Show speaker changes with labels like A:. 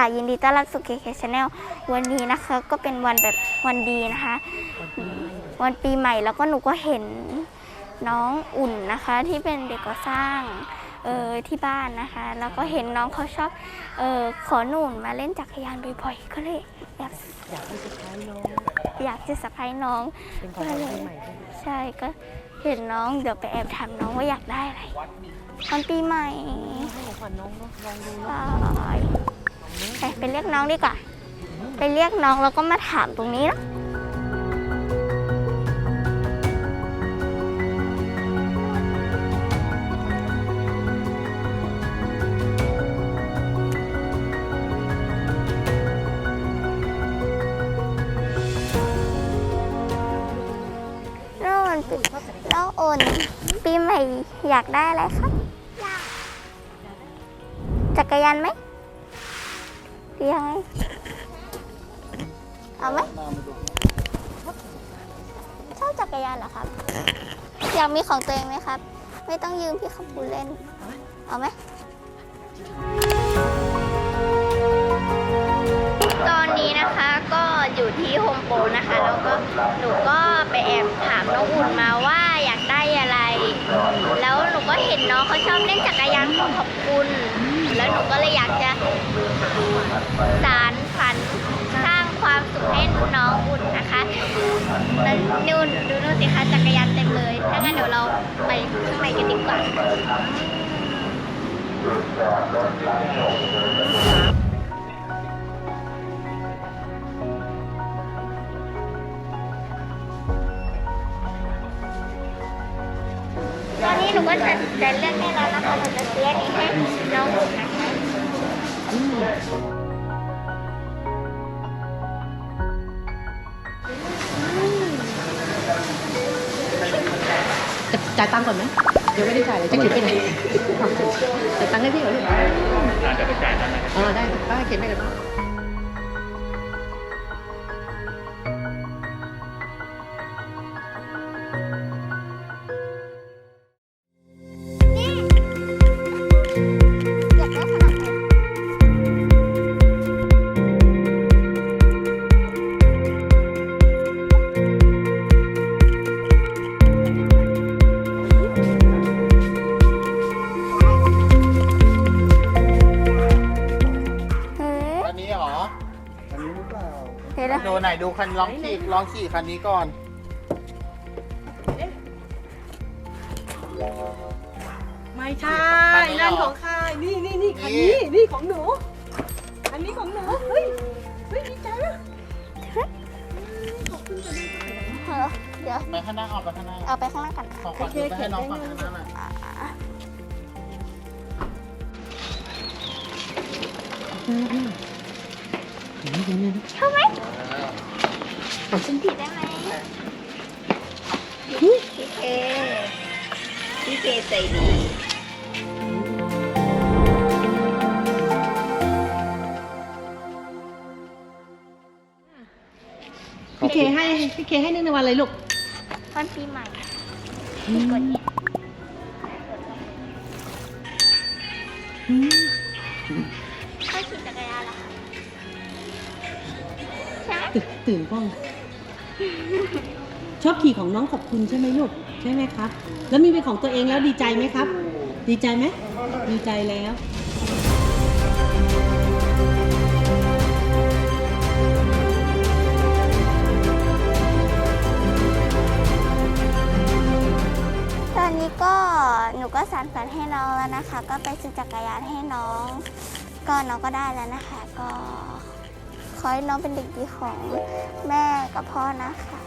A: ค่ะ ยินดีต้อนรับสู่ KK Channel วันนี้นะคะ ก็เป็นวันแบบวันดีนะคะ วันปีใหม่แล้วก็หนูก็เห็นน้องอุ่นนะคะ ที่เป็นเด็กก่อสร้างเออที่บ้านนะคะ แล้วก็เห็นน้องเขาชอบเออขอหนุนมาเล่นจักรยานบ่อยๆก็เลยอยาก
B: อยากให้สุดท้ายน้อง
A: อยากจะสะพายน้อง
B: เป็นของขวัญปีใหม่ด้วย
A: ใช่ก็เห็นน้องเดี๋ยวไปแอบถามน้องว่าอยากได้อะไรวันปีใหม่
B: ให้ของขวัญน้องเนาะลองดู
A: ไป
B: เนาะ
A: ไปเรียกน้องดีกว่า ไปเรียกน้องแล้วก็มาถามตรงนี้นะแล้วมันปีแล้วโอนปีใหม่อยากได้อะไรครับ จักรยานไหม หรือยังไงเอาไหมชอบจักรยานเหรอครับ อยากมีของตัวเองไหมครับ ไม่ต้องยืมพี่ขับปูเล่น เอาไหม ตอนนี้นะคะก็อยู่ที่โฮมโปรนะคะ แล้วก็หนูก็ไปแอบถามน้องอุ่นมาว่าอยากได้อะไร แล้วหนูก็เห็นน้องเขาชอบเล่นจักรยานของ ก็เลยอยากจะสารฝันสร้างความสุขให้น้องอุ่นนะคะแล้วนูนดูนู่นสิคะจักรยานเต็มเลย ถ้างั้นเดี๋ยวเราไปข้างในกันดีกว่าตอนนี้หนูก็จะจะเลือกได้แล้วนะคะหนูจะซื้ออันนี้ให้น้องอุ่นนะคะ
B: จะจ่ายตังค์ก่อนไหมเดี๋ยวไม่ได้จ่ายเลยจะเก็บไปไหนจ่ายตังค์ให้พี่เหรอลูกอาจจะไปจ่ายตังค์อ่าได้ป้าเก็บไปกัน
A: อย นะ
C: ดูไหนดูคันลองขี่ลองขี่คันนี้ก่อน
B: ไม่ใช่นั่นของใครนี่นี่นี่คันนี้นี่ของหนู อันนี้ของหนู เฮ้ย เฮ้ยดีใจอะ
A: เออเดี๋ยว
C: ไปข้างหน้าออกไปข้างหน้า
A: เอาไปข้างล่างกัน
C: ของขวัญไปให้น้องฝั่งข้างหน้าหน่อย
A: เข้าไหม
C: เออ
A: ฉันผิดได้ไหมพี่เคพี่เคใจดี
B: พี่เคให้พี่เคให้เนื่องในวันอะไรลูก
A: วันปีใหม่พี่กดนี้เข้าขี่จักรยานเหรอคะ ใช่ไหม
B: ตื่นตื่นป้อง ชอบขี่ของน้องขอบคุณใช่ไหมลูกใช่ไหมครับ แล้วมีเป็นของตัวเองแล้วดีใจไหมครับ ดีใจไหมดีใจแล้ว
A: ตอนนี้ก็หนูก็สานฝันให้น้องแล้วนะคะ ก็ไปซื้อจักรยานให้น้อง ก็น้องก็ได้แล้วนะคะ ก็ขอ ให้น้องเป็นเด็กดีของแม่กับพ่อนะคะ